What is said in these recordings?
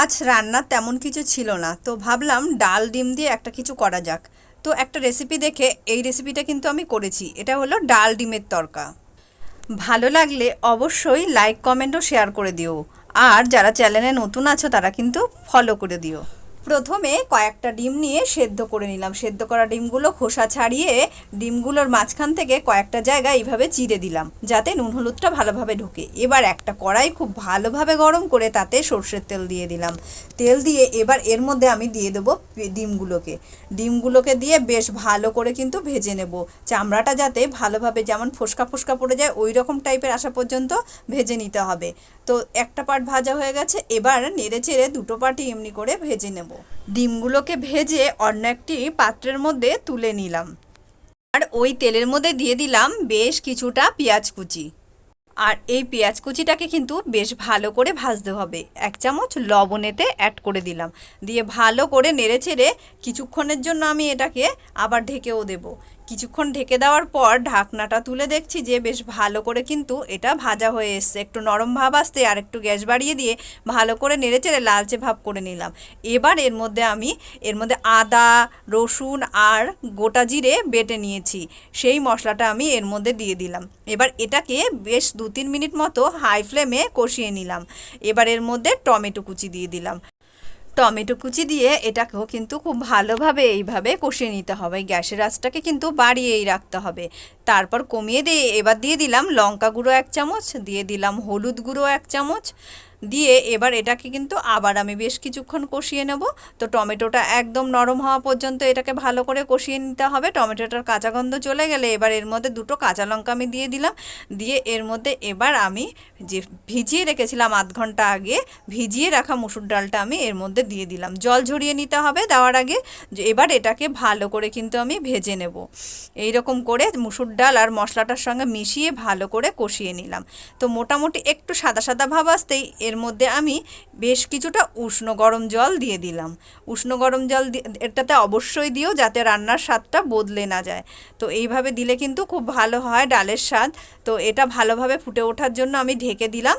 আজ রান্না তেমন কিছু ছিল না। তো ভাবলাম ডাল, ডিম দিয়ে একটা কিছু করা যাক। তো একটা রেসিপি দেখে এই রেসিপিটা কিন্তু আমি করেছি। এটা হলো ডাল ডিমের তরকা। ভালো লাগলে অবশ্যই লাইক কমেন্টও শেয়ার করে দিও। আর যারা চ্যানেলে নতুন আছো তারা কিন্তু ফলো করে দিও। প্রথমে কয়েকটা ডিম নিয়ে সেদ্ধ করে নিলাম। সেদ্ধ করা ডিমগুলো খোসা ছাড়িয়ে ডিমগুলোর মাঝখান থেকে কয়েকটা জায়গা এইভাবে চিড়ে দিলাম, যাতে নুন হলুদটা ভালোভাবে ঢুকে। এবার একটা কড়াই খুব ভালোভাবে গরম করে তাতে সর্ষের তেল দিয়ে দিলাম। তেল দিয়ে এবার এর মধ্যে আমি দিয়ে দেবো ডিমগুলোকে। ডিমগুলোকে দিয়ে বেশ ভালো করে কিন্তু ভেজে নেব। চামড়াটা যাতে ভালোভাবে যেমন ফোসকা ফোসকা পড়ে যায়, ওই রকম টাইপের আসা পর্যন্ত ভেজে নিতে হবে। তো একটা পার্ট ভাজা হয়ে গেছে, এবার নেড়ে চেড়ে দুটো পার্টি এমনি করে ভেজে নেব। ডিমগুলোকে ভেজে অন্য একটি পাত্রের মধ্যে তুলে নিলাম। আর ওই তেলের মধ্যে দিয়ে দিলাম বেশ কিছুটা পেঁয়াজ কুচি। আর এই পেঁয়াজ কুচিটাকে কিন্তু বেশ ভালো করে ভাজতে হবে। এক চামচ লবণেতে অ্যাড করে দিলাম। দিয়ে ভালো করে নেড়ে ছেড়ে কিছুক্ষণের জন্য আমি এটাকে আবার ঢেকেও দেব। কিছুক্ষণ ঢেকে দেওয়ার পর ঢাকনাটা তুলে দেখছি যে বেশ ভালো করে কিন্তু এটা ভাজা হয়ে এসছে। একটু নরম ভাব আসতে আর একটু গ্যাস বাড়িয়ে দিয়ে ভালো করে নেড়ে চেড়ে লালচে ভাব করে নিলাম। এবার এর মধ্যে আমি, এর মধ্যে আদা, রসুন আর গোটা জিরে বেটে নিয়েছি। সেই মশলাটা আমি এর মধ্যে দিয়ে দিলাম। এবার এটাকে বেশ দু তিন মিনিট মতো হাই ফ্লেমে কষিয়ে নিলাম। এবার এর মধ্যে টমেটো কুচি দিয়ে দিলাম। টমেটো কুচি দিয়ে এটাকেও কিন্তু খুব ভালোভাবে এইভাবে কষিয়ে নিতে হবে। গ্যাসের আঁচটাকে কিন্তু বাড়িয়েই রাখতে হবে। তারপর কমিয়ে দিয়ে, এবার দিয়ে দিলাম লঙ্কা গুঁড়ো এক চামচ, দিয়ে দিলাম হলুদ গুঁড়ো এক চামচ দিয়ে এবার এটাকে কিন্তু আবার আমি বেশ কিছুক্ষণ কষিয়ে নেব। তো টমেটোটা একদম নরম হওয়া পর্যন্ত এটাকে ভালো করে কষিয়ে নিতে হবে। টমেটোটার কাঁচা গন্ধ চলে গেলে এবার এর মধ্যে দুটো কাঁচা লঙ্কা আমি দিয়ে দিলাম। দিয়ে এর মধ্যে এবার আমি যে ভিজিয়ে রেখেছিলাম আধ ঘণ্টা আগে, ভিজিয়ে রাখা মুসুর ডালটা আমি এর মধ্যে দিয়ে দিলাম। জল ঝরিয়ে নিতে হবে দেওয়ার আগে। যে এবার এটাকে ভালো করে কিন্তু আমি ভেজে নেব। এই রকম করে মুসুর ডাল আর মশলাটার সঙ্গে মিশিয়ে ভালো করে কষিয়ে নিলাম। তো মোটামুটি একটু সাদা সাদা ভাব আসতেই এর মধ্যে আমি বেশ কিছুটা উষ্ণ গরম জল দিয়ে দিলাম। উষ্ণ গরম জল এটাতে অবশ্যই দিও যাতে রান্নার স্বাদটা বদলে না যায়। তো এইভাবে দিলে কিন্তু খুব ভালো হয় ডালের স্বাদ। তো এটা ভালোভাবে ফুটে ওঠার জন্য আমি ঢেকে দিলাম।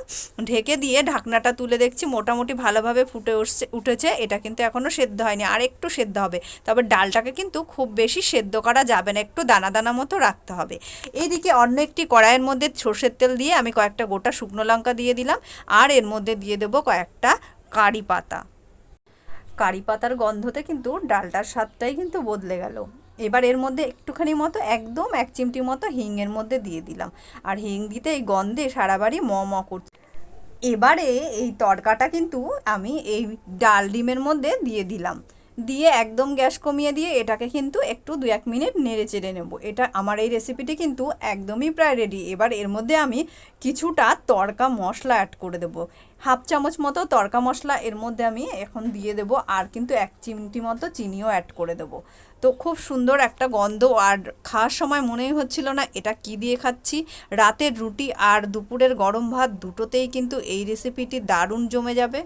ঢেকে দিয়ে ঢাকনাটা তুলে দেখছি মোটামুটি ভালোভাবে ফুটে উঠছে, উঠেছে। এটা কিন্তু এখনও সেদ্ধ হয়নি, আর একটু সেদ্ধ হবে। তবে ডালটাকে কিন্তু খুব বেশি সেদ্ধ করা যাবে না, একটু দানা দানা মতো রাখতে হবে। এইদিকে অন্য একটি কড়াইয়ের মধ্যে সর্ষের তেল দিয়ে আমি কয়েকটা গোটা শুকনো লঙ্কা দিয়ে দিলাম। আর এর মধ্যে দিয়ে দেবো কয়েকটা কারি পাতা। কারি পাতার গন্ধতে কিন্তু ডালটার স্বাদটাই কিন্তু বদলে গেল। এবার এর মধ্যে একটুখানি মতো, একদম এক চিমটি মতো হিংয়ের মধ্যে দিয়ে দিলাম। আর হিং দিতে এই গন্ধে সারা বাড়ি ম ম করছে। এবারে এই তড়কাটা কিন্তু আমি এই ডাল ডিমের মধ্যে দিয়ে দিলাম। দিয়ে একদম গ্যাস কমিয়ে দিয়ে এটাকে কিন্তু একটু দু এক মিনিট নেড়ে চেড়ে নেব। এটা আমার এই রেসিপিটি কিন্তু একদমই প্রায় রেডি এবার এর মধ্যে আমি কিছুটা তড়কা মশলা অ্যাড করে দেব। হাফ চামচ মতো তড়কা মশলা এর মধ্যে আমি এখন দিয়ে দেব আর কিন্তু এক চিমটি মতো চিনিও অ্যাড করে দেব। তো খুব সুন্দর একটা গন্ধ আর খাওয়ার সময় মনেই হচ্ছিল না এটা কি দিয়ে খাচ্ছি। রাতের রুটি আর দুপুরের গরম ভাত দুটোতেই কিন্তু এই রেসিপিটি দারুণ জমে যাবে।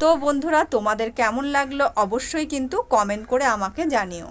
তো বন্ধুরা তোমাদের কেমন লাগল অবশ্যই কিন্তু কমেন্ট করে আমাকে জানিও।